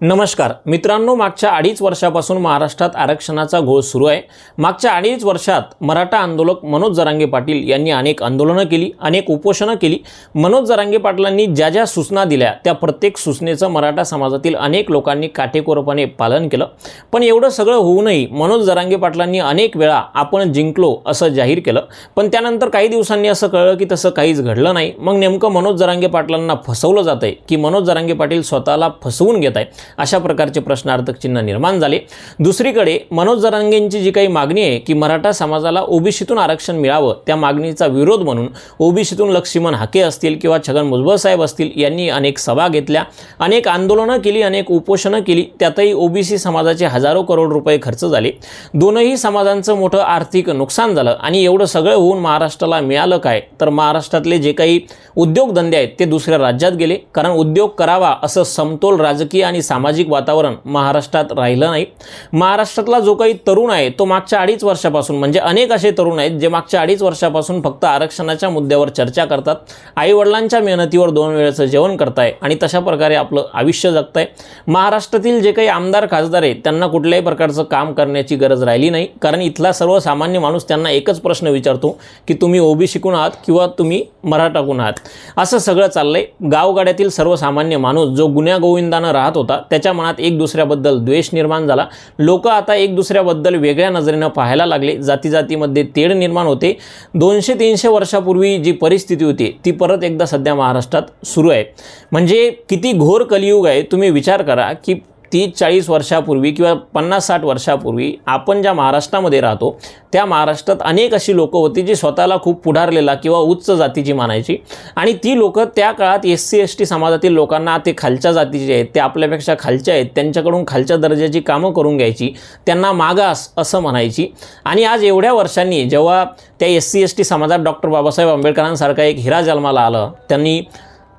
नमस्कार. मित्रांनो मागच्या अडीच वर्षापासून महाराष्ट्रात आरक्षणाचा घोळ सुरू आहे. मागच्या अडीच वर्षात मराठा आंदोलक मनोज जरांगे पाटील यांनी अनेक आंदोलनं केली अनेक उपोषणं केली. मनोज जरांगे पाटलांनी ज्या ज्या सूचना दिल्या त्या प्रत्येक सूचनेचं मराठा समाजातील अनेक लोकांनी काटेकोरपणे पालन केलं. पण एवढं सगळं होऊनही मनोज जरांगे पाटलांनी अनेक वेळा आपण जिंकलो असं जाहीर केलं. पण त्यानंतर काही दिवसांनी असं कळलं की तसं काहीच घडलं नाही. मग नेमकं मनोज जरांगे पाटलांना फसवलं जात आहे की मनोज जरांगे पाटील स्वतःला फसवून घेत आहे अशा प्रकारचे प्रश्नार्थक चिन्ह निर्माण झाले. दुसरीकडे मनोज जरांगेंची जी काही मागणी आहे की मराठा समाजाला ओबीसीतून आरक्षण मिळावं त्या मागणीचा विरोध म्हणून ओबीसीतून लक्ष्मण हाके असतील किंवा छगन मुजबळ साहेब असतील यांनी अनेक सभा घेतल्या अनेक आंदोलनं केली अनेक उपोषणं केली त्यातही ओबीसी समाजाचे हजारो करोड रुपये खर्च झाले. दोनही समाजांचं मोठं आर्थिक नुकसान झालं आणि एवढं सगळं होऊन महाराष्ट्राला मिळालं काय? तर महाराष्ट्रातले जे काही उद्योगधंदे आहेत ते दुसऱ्या राज्यात गेले. कारण उद्योग करावा असं समतोल राजकीय आणि सामाजिक सामाजिक वातावरण महाराष्ट्रात राहिलं नाही. महाराष्ट्रातला जो काही तरुण आहे तो मागच्या अडीच वर्षापासून म्हणजे अनेक असे तरुण आहेत जे मागच्या अडीच वर्षापासून फक्त आरक्षणाच्या मुद्द्यावर चर्चा करतात. आईवडिलांच्या मेहनतीवर दोन वेळेचं जेवण करताय आणि तशा प्रकारे आपलं आयुष्य जगताय. महाराष्ट्रातील जे काही आमदार खासदार आहेत त्यांना कुठल्याही प्रकारचं काम करण्याची गरज राहिली नाही. कारण इथला सर्वसामान्य माणूस त्यांना एकच प्रश्न विचारतो की तुम्ही ओबी शिकून आहात किंवा तुम्ही मराठा आहात? असं सगळं चाललंय. गावगाड्यातील सर्वसामान्य माणूस जो गुन्ह्यागोविंदानं राहत होता त्याच्या मनात एक दुसऱ्याबद्दल द्वेष निर्माण झाला. लोक आता एक दुसऱ्याबद्दल वेगळ्या नजरेनं पाहायला लागले. जाती जातीमध्ये तेढ निर्माण होते. दोनशे तीनशे वर्षापूर्वी जी परिस्थिती होती ती परत एकदा सध्या महाराष्ट्रात सुरू आहे. म्हणजे किती घोर कलियुग आहे तुम्ही विचार करा की तीस चाळीस वर्षापूर्वी किंवा पन्नास साठ वर्षापूर्वी आपण ज्या महाराष्ट्रामध्ये राहतो त्या महाराष्ट्रात अनेक अशी लोकं होती जी स्वतःला खूप पुढारलेला किंवा उच्च जातीची मानायची. आणि ती लोकं त्या काळात एस सी एस टी समाजातील लोकांना ते खालच्या जातीचे आहेत ते आपल्यापेक्षा खालच्या आहेत त्यांच्याकडून खालच्या दर्जाची कामं करून घ्यायची त्यांना मागास असं म्हणायची. आणि आज एवढ्या वर्षांनी जेव्हा त्या एस सी एस टी समाजात डॉक्टर बाबासाहेब आंबेडकरांसारखा एक हिरा जन्माला आलं त्यांनी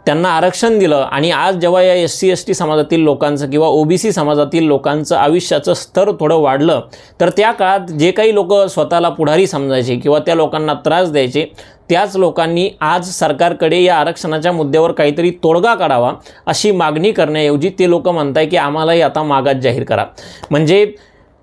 त्यांना आरक्षण दिलं आणि आज जेव्हा या एस सी एस टी समाजातील लोकांचं किंवा ओबीसी समाजातील लोकांचं आयुष्याचं स्तर थोडं वाढलं तर त्या काळात जे काही लोक स्वतःला पुढारी समजायचे किंवा त्या लोकांना त्रास द्यायचे त्याच लोकांनी आज सरकारकडे या आरक्षणाच्या मुद्द्यावर काहीतरी तोडगा काढावा अशी मागणी करण्याऐवजी ते लोक म्हणताय की आम्हालाही आता मागात जाहीर करा. म्हणजे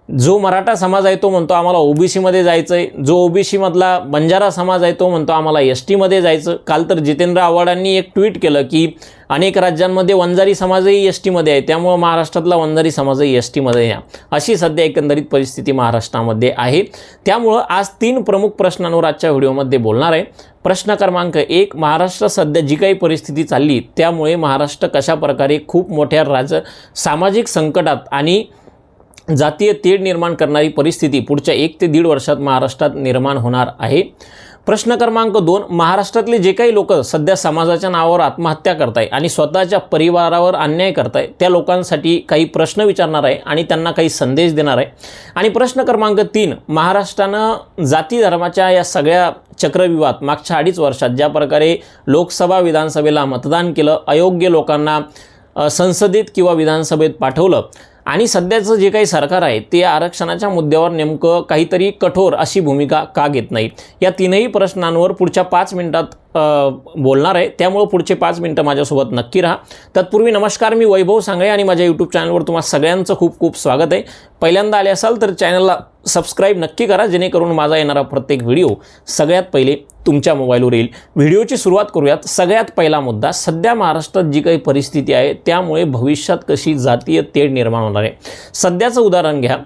जो मराठा समाज आहे तो म्हणतो आम्हाला ओबीसीमध्ये जायचं आहे जो ओबीसीमधला बंजारा समाज आहे तो म्हणतो आम्हाला एस टीमध्ये जायचं. काल तर जितेंद्र आव्हाडांनी एक ट्विट केलं की अनेक राज्यांमध्ये वंजारी समाजही एस टीमध्ये आहे. त्यामुळं महाराष्ट्रातला वंजारी समाजही एस टीमध्ये या अशी सध्या एकंदरीत परिस्थिती महाराष्ट्रामध्ये आहे. त्यामुळं आज तीन प्रमुख प्रश्नांवर आजच्या व्हिडिओमध्ये बोलणार आहे. प्रश्न क्रमांक एक महाराष्ट्रात सध्या जी काही परिस्थिती चालली त्यामुळे महाराष्ट्र कशा प्रकारे खूप मोठ्या राज सामाजिक संकटात आणि जातीय तेढ निर्माण करणारी परिस्थिती पुढच्या एक ते दीड वर्षात महाराष्ट्रात निर्माण होणार आहे. प्रश्न क्रमांक दोन महाराष्ट्रातले जे काही लोक सध्या समाजाच्या नावावर आत्महत्या करताय आणि स्वतःच्या परिवारावर अन्याय करताय त्या लोकांसाठी काही प्रश्न विचारणार आहे आणि त्यांना काही संदेश देणार आहे. आणि प्रश्न क्रमांक तीन महाराष्ट्रानं जाती धर्माच्या या सगळ्या चक्रविवाद मागच्या अडीच वर्षात ज्या प्रकारे लोकसभा विधानसभेला मतदान केलं अयोग्य लोकांना संसदेत किंवा विधानसभेत पाठवलं आणि सध्याचं जे काही सरकार आहे ते आरक्षणाच्या मुद्द्यावर नेमकं काहीतरी कठोर अशी भूमिका का घेत नाही या तीनही प्रश्नांवर पुढच्या पाच मिनिटात बोलणार आहे. त्यामुळं पुढचे पाच मिनटं माझ्यासोबत नक्की राहा. तत्पूर्वी नमस्कार मी वैभव सांगळे आणि माझ्या यूट्यूब चॅनलवर तुम्हा सगळ्यांचं खूप खूप स्वागत आहे. पहिल्यांदा आले असाल तर चॅनलला सबस्क्राईब नक्की करा जेणेकरून माझा येणारा प्रत्येक व्हिडिओ सगळ्यात पहिले तुमच्या मोबाईलवर येईल. व्हिडिओची सुरुवात करूयात. सगळ्यात पहिला मुद्दा सध्या महाराष्ट्रात जी काही परिस्थिती आहे त्यामुळे भविष्यात कशी जातीय तेढ निर्माण होणार आहे. सध्याचं उदाहरण घ्या.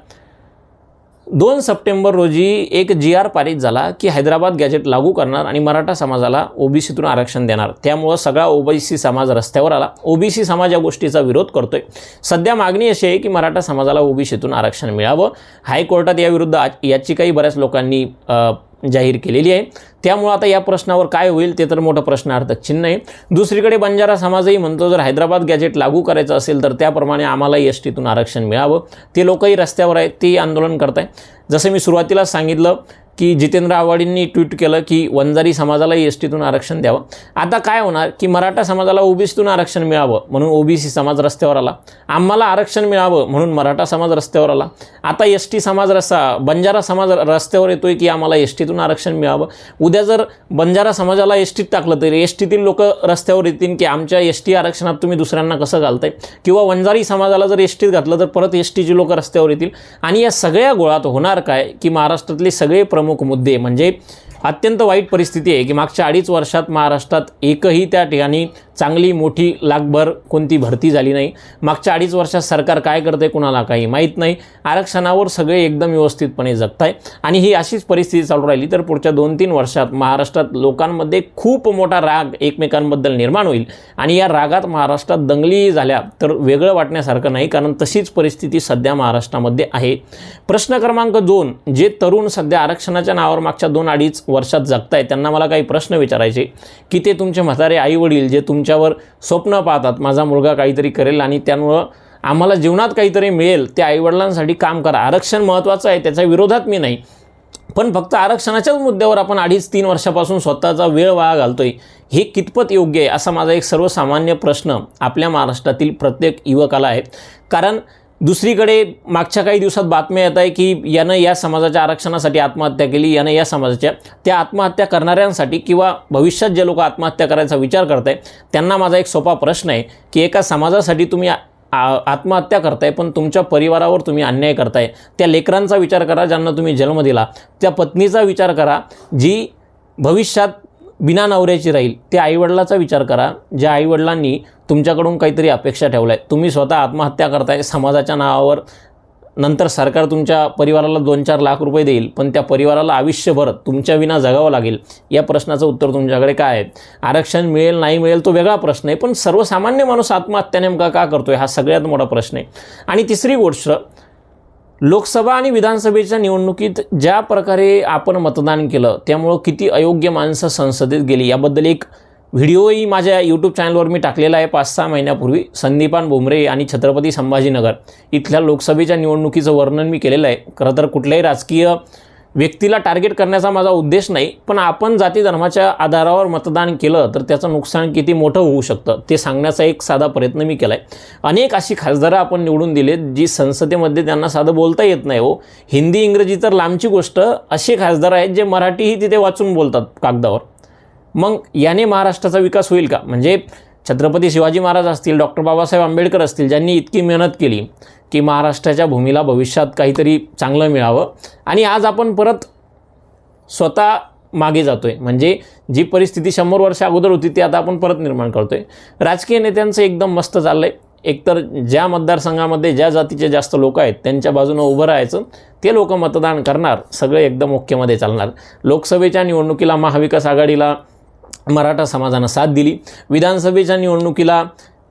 दोन सप्टेंबर रोजी एक जी आर पारित झाला की हैदराबाद गॅजेट लागू करणार आणि मराठा समाजाला ओबीसीतून आरक्षण देणार. त्यामुळं सगळा ओबीसी समाज रस्त्यावर आला. ओबीसी समाज या गोष्टीचा विरोध करतोय. सध्या मागणी अशी आहे की मराठा समाजाला ओबीसीतून आरक्षण मिळावं. हायकोर्टात याविरुद्ध आज- याचिकाही बऱ्याच लोकांनी जाहीर केलेली आहे. त्यामुळं आता या प्रश्नावर काय होईल ते तर मोठं प्रश्नार्थक चिन्ह आहे. दुसरीकडे बंजारा समाजही म्हणतो जर हैदराबाद गॅजेट लागू करायचं असेल तर त्याप्रमाणे आम्हालाही एस टीतून आरक्षण मिळावं. ते लोकही रस्त्यावर आहेत तेही आंदोलन करत आहे जसं मी सुरुवातीला सांगितलं की जितेंद्र आव्हाडींनी ट्विट केलं की वंजारी समाजाला एस टीतून आरक्षण द्यावं. आता काय होणार की मराठा समाजाला ओबीसीतून आरक्षण मिळावं म्हणून ओबीसी समाज रस्त्यावर आला. आम्हाला आरक्षण मिळावं म्हणून मराठा समाज रस्त्यावर आला. आता एस टी समाज रस्ता बंजारा समाज रस्त्यावर येतोय की आम्हाला एस टीतून आरक्षण मिळावं? उद्या जर बंजारा समाजाला एस टीत टाकलं तर एस टीतील लोक रस्त्यावर येतील की आमच्या एस टी आरक्षणात तुम्ही दुसऱ्यांना कसं घालताय? किंवा वंजारी समाजाला जर एस टीत घातलं तर परत एस टीची लोक रस्त्यावर येतील? आणि या सगळ्या गोळात होणार काय की महाराष्ट्रातले सगळे प्रमुख मुद्दे म्हणजे अत्यंत वाईट परिस्थिती आहे की मागच्या अडीच वर्षात महाराष्ट्रात एकही त्या ठिकाणी चांगली मोठी लाखभर कोणती भरती झाली नाही. मागच्या अडीच वर्षात सरकार काय करते कुणाला काही माहीत नाही. आरक्षणावर सगळे एकदम व्यवस्थितपणे जगताय. आणि ही अशीच परिस्थिती चालू राहिली तर पुढच्या दोन तीन वर्षात महाराष्ट्रात लोकांमध्ये खूप मोठा राग एकमेकांबद्दल निर्माण होईल. आणि या रागात महाराष्ट्रात दंगली झाल्या तर वेगळं वाटण्यासारखं नाही कारण तशीच परिस्थिती सध्या महाराष्ट्रामध्ये आहे. प्रश्न क्रमांक दोन जे तरुण सध्या आरक्षणाच्या नावावर मागच्या दोन अडीच वर्षात जगताय त्यांना मला काही प्रश्न विचारायचे. की ते तुमचे म्हातारे आईवडील जे तुमच्यावर स्वप्न पाहतात माझा मुलगा काहीतरी करेल आणि त्यामुळं आम्हाला जीवनात काहीतरी मिळेल त्या आईवडिलांसाठी काम करा. आरक्षण महत्त्वाचं आहे त्याच्या विरोधात मी नाही. पण फक्त आरक्षणाच्याच मुद्द्यावर आपण अडीच तीन वर्षापासून स्वतःचा वेळ वाया घालतोय हे कितपत योग्य आहे असा माझा एक सर्वसामान्य प्रश्न आपल्या महाराष्ट्रातील प्रत्येक युवकाला आहे. कारण दुसरीकडे मागच्या काही दिवसात बातम्या येत आहे की यानं या समाजाच्या आरक्षणासाठी आत्महत्या केली यानं या समाजाच्या त्या आत्महत्या करणाऱ्यांसाठी किंवा भविष्यात जे लोक आत्महत्या करायचा विचार करत आहे त्यांना माझा एक सोपा प्रश्न आहे की एका समाजासाठी तुम्ही आ- आत्महत्या करताय पण तुमच्या परिवारावर तुम्ही अन्याय करताय. त्या लेकरांचा विचार करा ज्यांना तुम्ही जन्म दिला. त्या पत्नीचा विचार करा जी भविष्यात बिना नवऱ्याची राहील ते आईवडिलाचा विचार करा ज्या आईवडिलांनी तुमच्याकडून काहीतरी अपेक्षा ठेवल्या आहेत. तुम्ही स्वतः आत्महत्या करताय समाजाच्या नावावर नंतर सरकार तुमच्या परिवाराला दोन चार लाख रुपये देईल पण त्या परिवाराला आयुष्यभर तुमच्या विना जगावं लागेल. या प्रश्नाचं उत्तर तुमच्याकडे काय आहे? आरक्षण मिळेल नाही मिळेल तो वेगळा प्रश्न आहे पण सर्वसामान्य माणूस आत्महत्या नेमका का करतोय? हा सगळ्यात मोठा प्रश्न आहे. आणि तिसरी गोष्ट लोकसभा आणि विधानसभेच्या निवडणुकीत ज्या प्रकारे आपण मतदान केलं त्यामुळं किती अयोग्य माणसं संसदेत गेली याबद्दल एक व्हिडिओही माझ्या यूट्यूब चॅनलवर मी टाकलेला आहे पाच सहा महिन्यापूर्वी. संदीपान भुमरे आणि छत्रपती संभाजीनगर. इथल्या लोकसभेच्या निवडणुकीचं वर्णन मी केलेलं आहे. खरं तर कुठल्याही राजकीय व्यक्तीला टार्गेट करण्याचा माझा उद्देश नाही पण आपण जाती धर्माच्या आधारावर मतदान केलं तर त्याचं नुकसान किती मोठं होऊ शकतं ते सांगण्याचा एक साधा प्रयत्न मी केला आहे अनेक अशी खासदारं आपण निवडून दिलेत जी संसदेमध्ये त्यांना साधं बोलता येत नाही हो. हिंदी इंग्रजी तर लांबची गोष्ट असे खासदार आहेत जे मराठीही तिथे वाचून बोलतात कागदावर. मग याने महाराष्ट्राचा विकास होईल का? म्हणजे छत्रपती शिवाजी महाराज असतील डॉक्टर बाबासाहेब आंबेडकर असतील ज्यांनी इतकी मेहनत केली की महाराष्ट्राच्या भूमीला भविष्यात काहीतरी चांगलं मिळावं. आणि आज आपण परत स्वतः मागे जातो आहे म्हणजे जी परिस्थिती शंभर वर्ष अगोदर होती ती आता आपण परत निर्माण करतो आहे राजकीय नेत्यांचं एकदम मस्त चाललं आहे एकतर ज्या मतदारसंघामध्ये ज्या जातीचे जास्त लोक आहेत त्यांच्या बाजूनं उभं राहायचं ते लोक मतदान करणार. सगळे एकदम ओक्केमध्ये चालणार. लोकसभेच्या निवडणुकीला महाविकास आघाडीला मराठा समाजानं साथ दिली. विधानसभेच्या निवडणुकीला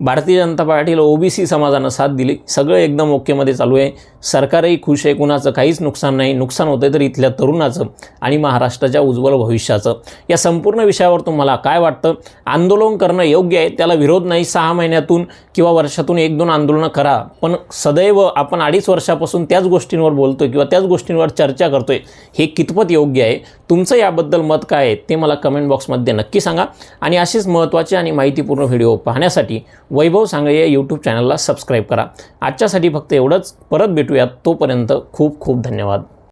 भारतीय जनता पार्टीला ओबीसी समाजानं साथ दिली. सगळं एकदम ओकेमध्ये चालू आहे. सरकारही खुश आहे. कुणाचं काहीच नुकसान नाही. नुकसान होतं तर इथल्या तरुणाचं आणि महाराष्ट्राच्या उज्ज्वल भविष्याचं. या संपूर्ण विषयावर तुम्हाला काय वाटतं? आंदोलन करणं योग्य आहे? त्याला विरोध नाही. सहा महिन्यातून किंवा वर्षातून एक दोन आंदोलनं करा. पण सदैव आपण अडीच वर्षापासून त्याच गोष्टींवर बोलतो किंवा त्याच गोष्टींवर चर्चा करतोय. हे कितपत योग्य आहे? तुमचं याबद्दल मत काय आहे ते मला कमेंट बॉक्समध्ये नक्की सांगा. आणि असेच महत्त्वाचे आणि माहितीपूर्ण व्हिडिओ पाहण्यासाठी वैभव सांगळे या यूट्यूब चॅनलला सबस्क्राईब करा. आजच्यासाठी फक्त एवढंच. परत भेटूयात. तोपर्यंत खूप खूप धन्यवाद.